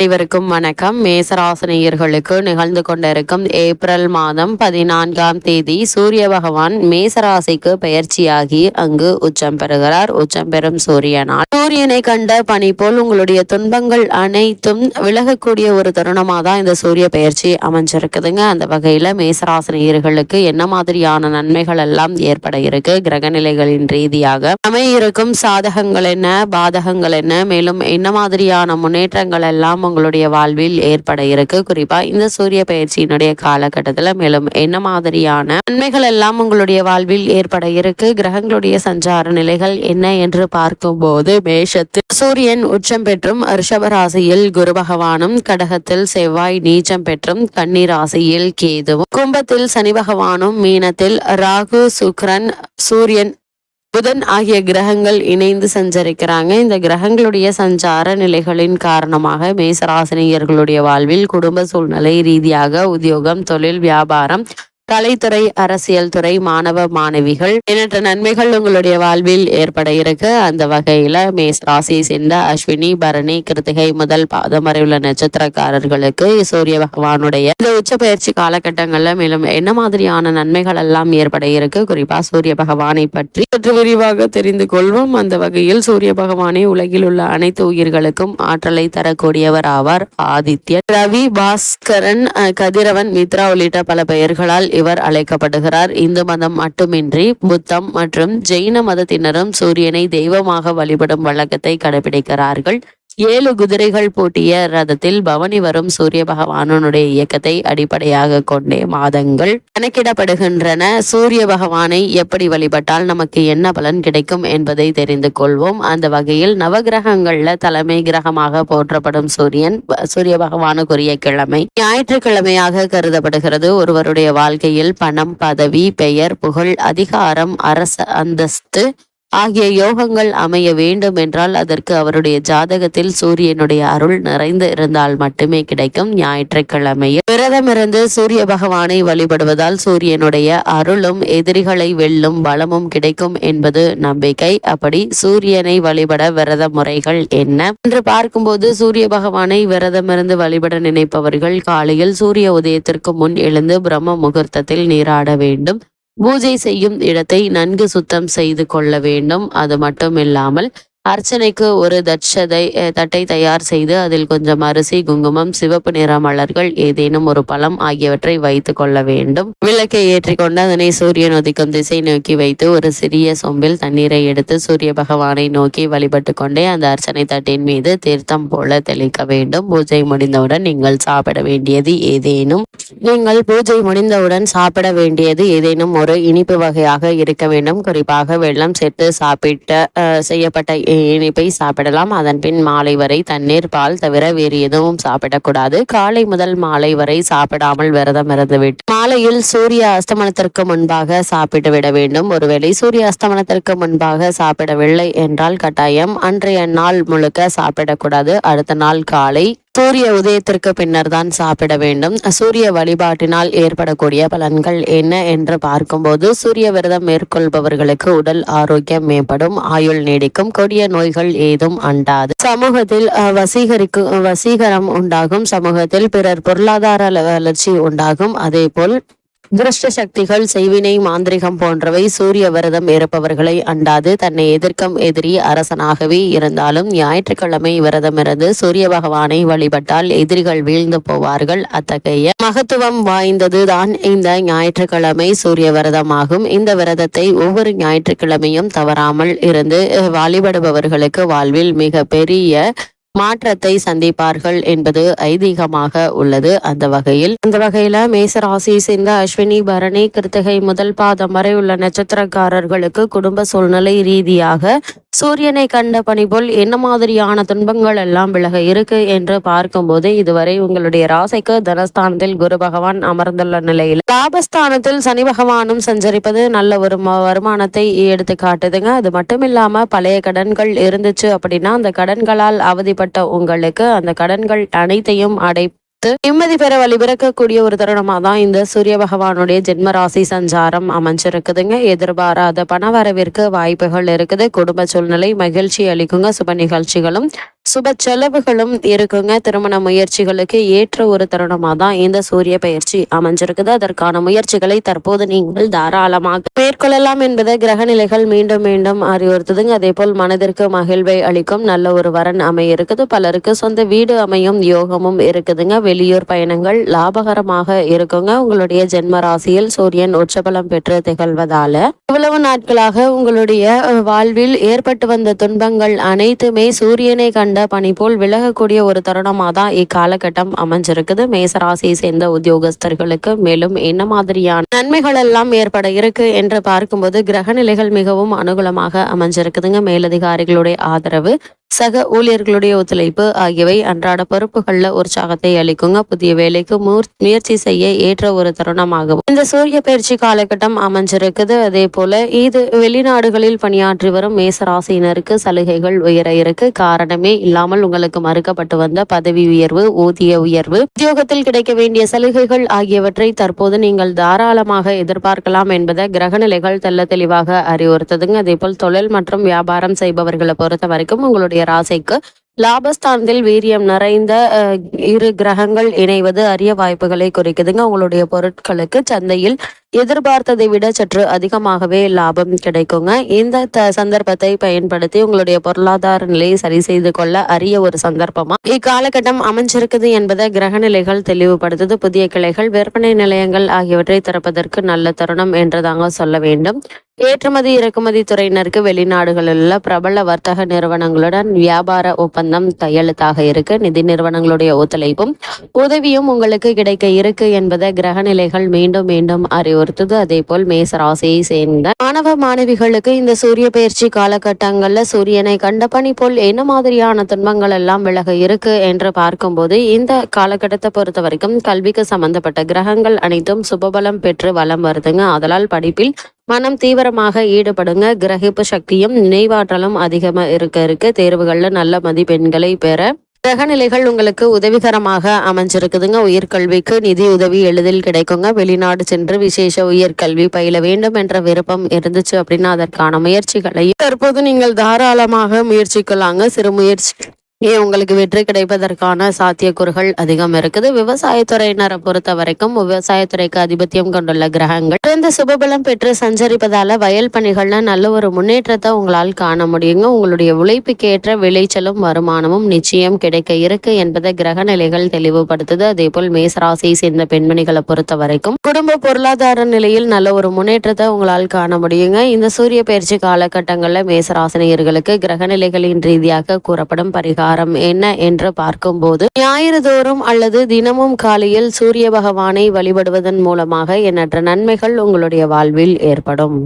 அனைவருக்கும் வணக்கம். மேசராசினியர்களுக்கு நிகழ்ந்து கொண்டிருக்கும் ஏப்ரல் மாதம் பதினான்காம் தேதி சூரிய பகவான் மேசராசிக்கு பயிற்சியாகி அங்கு உச்சம் பெறுகிறார். உச்சம் பெறும் சூரியனால் சூரியனை கண்ட பணி போல் உங்களுடைய துன்பங்கள் அனைத்தும் விலகக்கூடிய ஒரு தருணமாக தான் இந்த சூரிய பயிற்சி அமைஞ்சிருக்குதுங்க. அந்த வகையில மேசராசினியர்களுக்கு என்ன மாதிரியான நன்மைகள் எல்லாம் ஏற்பட இருக்கு? கிரக நிலைகளின் ரீதியாக அமைய இருக்கும் சாதகங்கள் என்ன? பாதகங்கள் என்ன? மேலும் என்ன மாதிரியான முன்னேற்றங்கள் எல்லாம் உங்களுடைய வாழ்வில் ஏற்பட இருக்கு. குறிப்பா இந்த சூரிய பயிற்சியினுடைய காலகட்டத்துல மேலும் என்ன மாதிரியான நன்மைகள் எல்லாம் உங்களுடைய வாழ்வில் ஏற்பட இருக்கு? கிரகங்களுடைய சஞ்சார நிலைகள் என்ன என்று பார்க்கும்போது மேஷத்தில் சூரியன் உச்சம் பெற்றும் ரிஷப ராசியில் குரு பகவானும் கடகத்தில் செவ்வாய் நீச்சம் பெற்றும் கண்ணீர் ராசியில் கேதுவும் கும்பத்தில் சனி பகவானும் மீனத்தில் ராகு சுக்ரன் சூரியன் புதன் ஆகிய கிரகங்கள் இணைந்து சஞ்சரிக்கிறாங்க. இந்த கிரகங்களுடைய சஞ்சார நிலைகளின் காரணமாக மேசராசினியர்களுடைய வாழ்வில் குடும்ப சூழ்நிலை ரீதியாக உத்தியோகம் தொழில் வியாபாரம் கலைத்துறை அரசியல் துறை மாணவ மாணவிகள் எண்ணற்ற நன்மைகள் உங்களுடைய வாழ்வில் ஏற்பட இருக்கு. அந்த வகையில மேஸ் ராசியை சேர்ந்த அஸ்வினி பரணி கிருத்திகை முதல் பாதம் வரை உள்ள நட்சத்திரக்காரர்களுக்கு சூரிய பகவானுடைய இந்த உச்ச பயிற்சி காலகட்டங்கள்ல மேலும் என்ன மாதிரியான நன்மைகள் எல்லாம் ஏற்பட இருக்கு? குறிப்பா சூரிய பகவானை பற்றி சற்று விரிவாக தெரிந்து கொள்வோம். அந்த வகையில் சூரிய பகவானே உலகில் உள்ள அனைத்து உயிர்களுக்கும் ஆற்றலை தரக்கூடியவர் ஆவார். ஆதித்யன் ரவி பாஸ்கரன் கதிரவன் மித்ரா உள்ளிட்ட பல பெயர்களால் இவர் அழைக்கப்படுகிறார். இந்து மதம் மட்டுமின்றி புத்தம் மற்றும் ஜெயின மதத்தினரும் சூரியனை தெய்வமாக வழிபடும் வழக்கத்தை கடைபிடிக்கிறார்கள். ஏழு குதிரைகள் பூட்டிய ரதத்தில் பவனி வரும் சூரிய பகவானனுடைய இயக்கத்தை அடிப்படையாக கொண்டே மாதங்கள் கணக்கிடப்படுகின்றன. சூரிய பகவானை எப்படி வழிபட்டால் நமக்கு என்ன பலன் கிடைக்கும் என்பதை தெரிந்து கொள்வோம். அந்த வகையில் நவகிரகங்கள்ல தலைமை கிரகமாக போற்றப்படும் சூரியன் சூரிய பகவானுக்குரிய கிழமை. ஞாயிற்றுக்கிழமையாக கருதப்படுகிறது. ஒருவருடைய வாழ்க்கையில் பணம் பதவி பெயர் புகழ் அதிகாரம் அரச அந்தஸ்து ஆகிய யோகங்கள் அமைய வேண்டும் என்றால் அதற்கு அவருடைய ஜாதகத்தில் சூரியனுடைய அருள் நிறைந்து இருந்தால் மட்டுமே கிடைக்கும். ஞாயிற்றுக்கிழமையில் விரதமிருந்து சூரிய பகவானை வழிபடுவதால் சூரியனுடைய அருளும் எதிரிகளை வெல்லும் பலமும் கிடைக்கும் என்பது நம்பிக்கை. அப்படி சூரியனை வழிபட விரத முறைகள் என்ன? என்று பார்க்கும்போது சூரிய பகவானை விரதமிருந்து வழிபட நினைப்பவர்கள் காலையில் சூரிய உதயத்திற்கு முன் எழுந்து பிரம்ம முகூர்த்தத்தில் நீராட வேண்டும். பூஜை செய்யும் இடத்தை நன்கு சுத்தம் செய்து கொள்ள வேண்டும். அது மட்டும் இல்லாமல் அர்ச்சனைக்கு ஒரு தட்சதை தட்டை தயார் செய்து அதில் கொஞ்சம் அரிசி குங்குமம் சிவப்பு நிற மலர்கள் ஏதேனும் ஒரு பழம் ஆகியவற்றை வைத்து கொள்ள வேண்டும். விளக்கை ஏற்றிக்கொண்டு அதனை சூரியன் உதிக்கும் திசை நோக்கி வைத்து ஒரு சிறிய சொம்பில் தண்ணீரை எடுத்து சூரிய பகவானை நோக்கி வழிபட்டு கொண்டே அந்த அர்ச்சனை தட்டின் மீது தீர்த்தம் போல தெளிக்க வேண்டும். பூஜை முடிந்தவுடன் நீங்கள் சாப்பிட வேண்டியது ஏதேனும். நீங்கள் பூஜை முடிந்தவுடன் சாப்பிட வேண்டியது ஏதேனும் ஒரு இனிப்பு வகையாக இருக்க வேண்டும். குறிப்பாக வெள்ளம் சேர்த்து சாப்பிட்ட செய்யப்பட்ட இனிப்பை சாப்பிடலாம். அதன் பின் மாலை வரை தண்ணீர் பால் தவிர வேறு எதுவும் சாப்பிடக்கூடாது. காலை முதல் மாலை வரை சாப்பிடாமல் விரதம் இருந்துவிட்டு மாலையில் சூரிய அஸ்தமனத்திற்கு முன்பாக சாப்பிட்டு விட வேண்டும். ஒருவேளை சூரிய அஸ்தமனத்திற்கு முன்பாக சாப்பிடவில்லை என்றால் கட்டாயம். அன்றைய நாள் முழுக்க சாப்பிடக்கூடாது. அடுத்த நாள் காலை சூரிய உதயத்திற்கு பின்னர் தான் சாப்பிட வேண்டும். சூரிய வழிபாட்டினால் ஏற்படக்கூடிய பலன்கள் என்ன என்று பார்க்கும்போது சூரிய விரதம் மேற்கொள்பவர்களுக்கு உடல் ஆரோக்கியம் மேம்படும். ஆயுள் நீடிக்கும். கொடிய நோய்கள் ஏதும் அண்டாது. சமூகத்தில் வசீகரிக்கும் வசீகரம் உண்டாகும். சமூகத்தில் பிறர் பொருளாதார வளர்ச்சி உண்டாகும். அதே போல் துஷ்ட சக்திகள் செய்வினை மாந்திரிகம் போன்றவை சூரிய விரதம் இருப்பவர்களை அண்டாது தன்னை எதிர்க்கும் எதிரி அரசனாகவே இருந்தாலும் ஞாயிற்றுக்கிழமை விரதம் இருந்து சூரிய பகவானை வழிபட்டால் எதிரிகள் வீழ்ந்து போவார்கள். அத்தகைய மகத்துவம் வாய்ந்தது தான் இந்த ஞாயிற்றுக்கிழமை சூரிய விரதமாகும். இந்த விரதத்தை ஒவ்வொரு ஞாயிற்றுக்கிழமையும் தவறாமல் இருந்து வழிபடுபவர்களுக்கு வாழ்வில் மிக பெரிய மாற்றத்தை சந்திப்பார்கள் என்பது ஐதீகமாக உள்ளது. அந்த வகையில் அந்த வகையில மேசராசியை சேர்ந்த அஸ்வினி பரணி கிருத்திகை முதல் பாதம் வரை உள்ள நட்சத்திரக்காரர்களுக்கு குடும்ப சூழ்நிலை ரீதியாக சூரியனை கண்ட பணி போல் என்ன மாதிரியான துன்பங்கள் எல்லாம் விலக இருக்கு என்று பார்க்கும்போது இதுவரை உங்களுடைய ராசிக்கு தனஸ்தானத்தில் குரு பகவான் அமர்ந்துள்ள நிலையில். லாபஸ்தானத்தில் சனி பகவானும் சஞ்சரிப்பது நல்ல ஒரு வருமானத்தை எடுத்து காட்டுதுங்க. அது மட்டும் இல்லாம பழைய கடன்கள் இருந்துச்சு அப்படின்னா அந்த கடன்களால் அவதிப்பட்ட உங்களுக்கு அந்த கடன்கள் அனைத்தையும் அடை நிம்மதி பெற வழிபிறக்கக்கூடிய ஒரு தருணமா தான் இந்த சூரிய பகவானுடைய ஜென்ம ராசி சஞ்சாரம் அமைஞ்சிருக்குதுங்க. எதிர்பாராத பண வரவிற்கு வாய்ப்புகள் இருக்குது. குடும்ப சூழ்நிலை மகிழ்ச்சி அளிக்குங்க. சுப நிகழ்ச்சிகளும் சுப செலவுகளும் இருக்குங்க. திருமண முயற்சிகளுக்கு ஏற்ற ஒரு தருணமாக தான் இந்த சூரிய பயிற்சி அமைஞ்சிருக்குது. அதற்கான முயற்சிகளை தற்போது நீங்கள் தாராளமாக மேற்கொள்ளலாம் என்பதை கிரக நிலைகள் மீண்டும் மீண்டும் அறிவுறுத்துதுங்க. அதே போல் மனதிற்கு மகிழ்வை அளிக்கும் நல்ல ஒரு வரன் அமைய இருக்குது பலருக்கு சொந்த வீடு அமையும் யோகமும் இருக்குதுங்க. வெளியூர் பயணங்கள் லாபகரமாக இருக்குங்க. உங்களுடைய ஜென்ம ராசியில் சூரியன் உச்சபலம் பெற்று திகழ்வதால இவ்வளவு நாட்களாக உங்களுடைய வாழ்வில் ஏற்பட்டு வந்த துன்பங்கள் அனைத்துமே சூரியனை கண்ட பணி போல் விலகக்கூடிய ஒரு தருணமாக தான் இக்காலகட்டம் அமைஞ்சிருக்குது. மேசராசியை சேர்ந்த உத்தியோகஸ்தர்களுக்கு மேலும் என்ன மாதிரியான நன்மைகள் எல்லாம் ஏற்பட இருக்கு என்று பார்க்கும்போது கிரக நிலைகள் மிகவும் அனுகூலமாக அமைஞ்சிருக்குதுங்க. மேலதிகாரிகளுடைய ஆதரவு. சக ஊழியர்களுடைய ஒத்துழைப்பு ஆகியவை அன்றாட பொறுப்புகளில் உற்சாகத்தை அளிக்குங்க. புதிய வேலைக்கு முயற்சி செய்ய ஏற்ற ஒரு தருணமாகும் இந்த சூரிய பயிற்சி காலகட்டம் அமைஞ்சிருக்குது. அதே போல இது வெளிநாடுகளில் பணியாற்றி வரும் மேசராசினருக்கு சலுகைகள் உயர இருக்கு. காரணமே இல்லாமல் உங்களுக்கு மறுக்கப்பட்டு வந்த பதவி உயர்வு ஊதிய உயர்வு உத்தியோகத்தில் கிடைக்க வேண்டிய சலுகைகள் ஆகியவற்றை தற்போது நீங்கள் தாராளமாக எதிர்பார்க்கலாம் என்பதை கிரகநிலைகள் தெல்ல தெளிவாக அறிவுறுத்ததுங்க. அதே போல் தொழில் மற்றும் வியாபாரம் செய்பவர்களை பொறுத்த வரைக்கும் உங்களுடைய உங்களுடைய ராசிக்கு லாபஸ்தானத்தில் வீரியம் நிறைந்த இரு கிரகங்கள் இணைவது அரிய வாய்ப்புகளை குறிக்குதுங்க. உங்களுடைய பொருட்களுக்கு சந்தையில் எதிர்பார்த்ததை விட சற்று அதிகமாகவே லாபம் கிடைக்குங்க. இந்த சந்தர்ப்பத்தை பயன்படுத்தி உங்களுடைய பொருளாதார நிலையை சரி செய்து கொள்ள அரிய ஒரு சந்தர்ப்பமா? இக்காலகட்டம் அமைஞ்சிருக்குது என்பதை கிரக நிலைகள் தெளிவுபடுத்துது. புதிய கிளைகள் விற்பனை நிலையங்கள் ஆகியவற்றை திறப்பதற்கு நல்ல தருணம் என்றுதாங்க சொல்ல வேண்டும். ஏற்றுமதி இறக்குமதி துறையினருக்கு வெளிநாடுகளில் பிரபல வர்த்தக நிறுவனங்களுடன் வியாபார ஒப்பந்தம் கையெழுத்தாக இருக்கு. நிதி நிறுவனங்களுடைய ஒத்துழைப்பும் உதவியும் உங்களுக்கு கிடைக்க இருக்கு என்பதை கிரக நிலைகள் மீண்டும் மீண்டும் அறிவு வலியுறுத்துது அதே போல் மேச ராசியை சேர்ந்த மாணவ மாணவிகளுக்கு இந்த சூரிய பயிற்சி காலகட்டங்கள்ல சூரியனை கண்ட பணி போல் என்ன மாதிரியான துன்பங்கள் எல்லாம் விலக இருக்கு என்று பார்க்கும்போது இந்த காலகட்டத்தை பொறுத்த வரைக்கும் கல்விக்கு சம்பந்தப்பட்ட கிரகங்கள் அனைத்தும் சுபபலம் பெற்று வளம் வருதுங்க. அதனால் படிப்பில் மனம் தீவிரமாக ஈடுபடுங்க. கிரகிப்பு சக்தியும் நினைவாற்றலும் அதிகமாக இருக்க இருக்கு. தேர்வுகள்ல நல்ல மதிப்பெண்களை பெற கிரகநிலைகள் உங்களுக்கு உதவிகரமாக அமைஞ்சிருக்குதுங்க. உயர்கல்விக்கு நிதி உதவி எளிதில் கிடைக்குங்க. வெளிநாடு சென்று விசேஷ உயர்கல்வி பயில வேண்டும் என்ற விருப்பம் இருந்துச்சு அப்படின்னா அதற்கான முயற்சிகளை தற்போது நீங்கள் தாராளமாக முயற்சிக்கலாங்க. சிறு முயற்சி ஏன் உங்களுக்கு வெற்றி கிடைப்பதற்கான சாத்தியக்கூறுகள் அதிகம் இருக்குது. விவசாயத்துறையினரை பொறுத்த வரைக்கும் விவசாயத்துறைக்கு அதிபத்தியம் கொண்டுள்ள கிரகங்கள். இந்த சுபபலம் பெற்று சஞ்சரிப்பதால வயல் பணிகள்ல நல்ல ஒரு முன்னேற்றத்தை உங்களால் காண முடியுங்க. உங்களுடைய உழைப்புக்கு ஏற்ற விளைச்சலும் வருமானமும் நிச்சயம் கிடைக்க இருக்கு என்பதை கிரக நிலைகள் தெளிவுபடுத்துது. அதே போல் மேசராசியை சேர்ந்த பெண்மணிகளை பொறுத்த வரைக்கும் குடும்ப பொருளாதார நிலையில் நல்ல ஒரு முன்னேற்றத்தை உங்களால் காண முடியுங்க. இந்த சூரிய பயிற்சி காலகட்டங்களில் மேசராசினியர்களுக்கு கிரக நிலைகளின் ரீதியாக கூறப்படும் பரிகாரம் பரிகாரம் என்ன என்று பார்க்கும்போது ஞாயிறு தோறும் அல்லது தினமும் காலையில் சூரிய பகவானை வழிபடுவதன் மூலமாக எண்ணற்ற நன்மைகள் உங்களுடைய வாழ்வில் ஏற்படும்.